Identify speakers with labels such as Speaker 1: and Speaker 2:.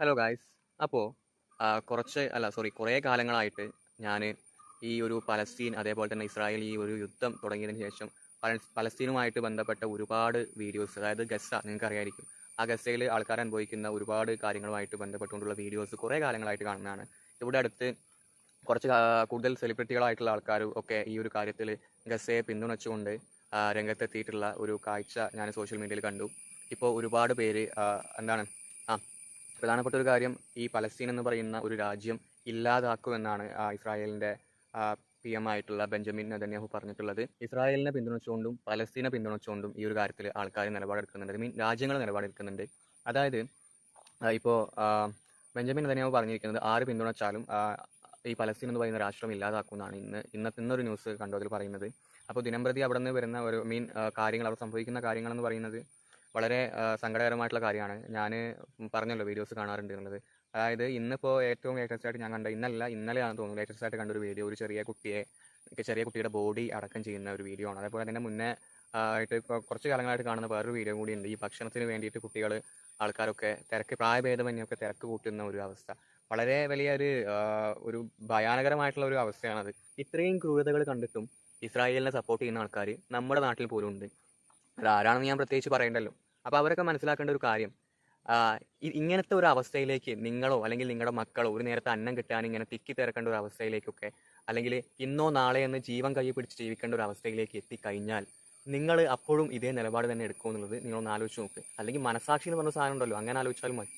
Speaker 1: Hello guys അപ്പോൾ കുറച്ച് അല്ല സോറി കുറേ കാലങ്ങളായിട്ട് ഞാൻ ഈ ഒരു പലസ്തീൻ അതേപോലെ തന്നെ ഇസ്രായേൽ ഈ ഒരു യുദ്ധം തുടങ്ങിയതിന് ശേഷം പലസ്തീനുമായിട്ട് ബന്ധപ്പെട്ട ഒരുപാട് വീഡിയോസ് അതായത് ഗസ നിങ്ങൾക്ക് അറിയായിരിക്കും. ആ ഗസയിൽ ആൾക്കാർ അനുഭവിക്കുന്ന ഒരുപാട് കാര്യങ്ങളുമായിട്ട് ബന്ധപ്പെട്ടുകൊണ്ടുള്ള വീഡിയോസ് കുറേ കാലങ്ങളായിട്ട് കാണുന്നതാണ്. ഇവിടെ അടുത്ത് കുറച്ച് കൂടുതൽ സെലിബ്രിറ്റികളായിട്ടുള്ള ആൾക്കാരും ഒക്കെ ഈ ഒരു കാര്യത്തിൽ ഗസയെ പിന്തുണച്ചുകൊണ്ട് രംഗത്തെത്തിയിട്ടുള്ള ഒരു കാഴ്ച ഞാൻ സോഷ്യൽ മീഡിയയിൽ കണ്ടു. ഇപ്പോൾ ഒരുപാട് പേര് എന്താണ്? ആ പ്രധാനപ്പെട്ട ഒരു കാര്യം ഈ പലസ്തീൻ എന്ന് പറയുന്ന ഒരു രാജ്യം ഇല്ലാതാക്കുമെന്നാണ് ഇസ്രായേലിന്റെ പി എം ആയിട്ടുള്ള ബെഞ്ചമിൻ നെതന്യാഹു പറഞ്ഞിട്ടുള്ളത്. ഇസ്രായേലിനെ പിന്തുണച്ചുകൊണ്ടും പലസ്തീനെ പിന്തുണച്ചുകൊണ്ടും ഈ ഒരു കാര്യത്തിൽ ആൾക്കാർ നിലപാടെടുക്കുന്നുണ്ട്. മീൻ രാജ്യങ്ങൾ നിലപാടെടുക്കുന്നുണ്ട്. അതായത് ഇപ്പോൾ ബെഞ്ചമിൻ നെതന്യാഹു പറഞ്ഞിരിക്കുന്നത് ആര് പിന്തുണച്ചാലും ഈ പലസ്തീൻ എന്ന് പറയുന്ന രാഷ്ട്രം ഇല്ലാതാക്കുമെന്നാണ് ഇന്ന് ഇന്നത്തെ ഇന്നൊരു ന്യൂസ് കണ്ടു അതിൽ പറയുന്നത്. അപ്പോൾ ദിനംപ്രതി അവിടെ നിന്ന് വരുന്ന ഒരു മീൻ കാര്യങ്ങൾ അവിടെ സംഭവിക്കുന്ന കാര്യങ്ങളെന്ന് പറയുന്നത് വളരെ സങ്കടകരമായിട്ടുള്ള കാര്യമാണ്. ഞാൻ പറഞ്ഞല്ലോ വീഡിയോസ് കാണാറുണ്ട് എന്നുള്ളത് അതായത് ഇന്നിപ്പോൾ ഏറ്റവും ലേറ്റസ്റ്റ് ആയിട്ട് ഞാൻ കണ്ട ഇന്നല്ല ഇന്നലെയാണെന്ന് തോന്നുന്നു ലേറ്റസ്റ്റ് ആയിട്ട് കണ്ട ഒരു വീഡിയോ ഒരു ചെറിയ കുട്ടിയെ ചെറിയ കുട്ടിയുടെ ബോഡി അടക്കം ചെയ്യുന്ന ഒരു വീഡിയോ ആണ്. അതേപോലെ തന്നെ മുന്നേ ആയിട്ട് കുറച്ച് കാലങ്ങളായിട്ട് കാണുന്ന വേറൊരു വീഡിയോ കൂടി ഉണ്ട് ഈ ഭക്ഷണത്തിന് വേണ്ടിയിട്ട് കുട്ടികൾ ആൾക്കാരൊക്കെ തിരക്ക് പ്രായഭേദമന്യൊക്കെ തിരക്ക് കൂട്ടുന്ന ഒരു അവസ്ഥ. വളരെ വലിയ ഒരു ഒരു ഭയാനകരമായിട്ടുള്ള ഒരു അവസ്ഥയാണത്. ഇത്രയും ക്രൂരതകൾ കണ്ടിട്ടും ഇസ്രായേലിനെ സപ്പോർട്ട് ചെയ്യുന്ന ആൾക്കാർ നമ്മുടെ നാട്ടിൽ പോലും ഉണ്ട് അത് ആരാണെന്ന് ഞാൻ പ്രത്യേകിച്ച് പറയണ്ടല്ലോ. അപ്പോൾ അവരൊക്കെ മനസ്സിലാക്കേണ്ട ഒരു കാര്യം ഇങ്ങനത്തെ ഒരു അവസ്ഥയിലേക്ക് നിങ്ങളോ അല്ലെങ്കിൽ നിങ്ങളുടെ മക്കളോ ഒരു നേരത്തെ അന്നം കിട്ടാൻ ഇങ്ങനെ തിക്കി തിരക്കേണ്ട ഒരു അവസ്ഥയിലേക്കൊക്കെ അല്ലെങ്കിൽ ഇന്നോ നാളെ എന്ന് ജീവൻ കൈ പിടിച്ച് ജീവിക്കേണ്ട ഒരു അവസ്ഥയിലേക്ക് എത്തിക്കഴിഞ്ഞാൽ നിങ്ങൾ അപ്പോഴും ഇതേ നിലപാട് തന്നെ എടുക്കുമെന്നുള്ളത് നിങ്ങളൊന്ന് ആലോചിച്ച് നോക്ക്. അല്ലെങ്കിൽ മനസാക്ഷി എന്ന് പറഞ്ഞ സാധനം ഉണ്ടല്ലോ അങ്ങനെ ആലോചിച്ചാലും മതി.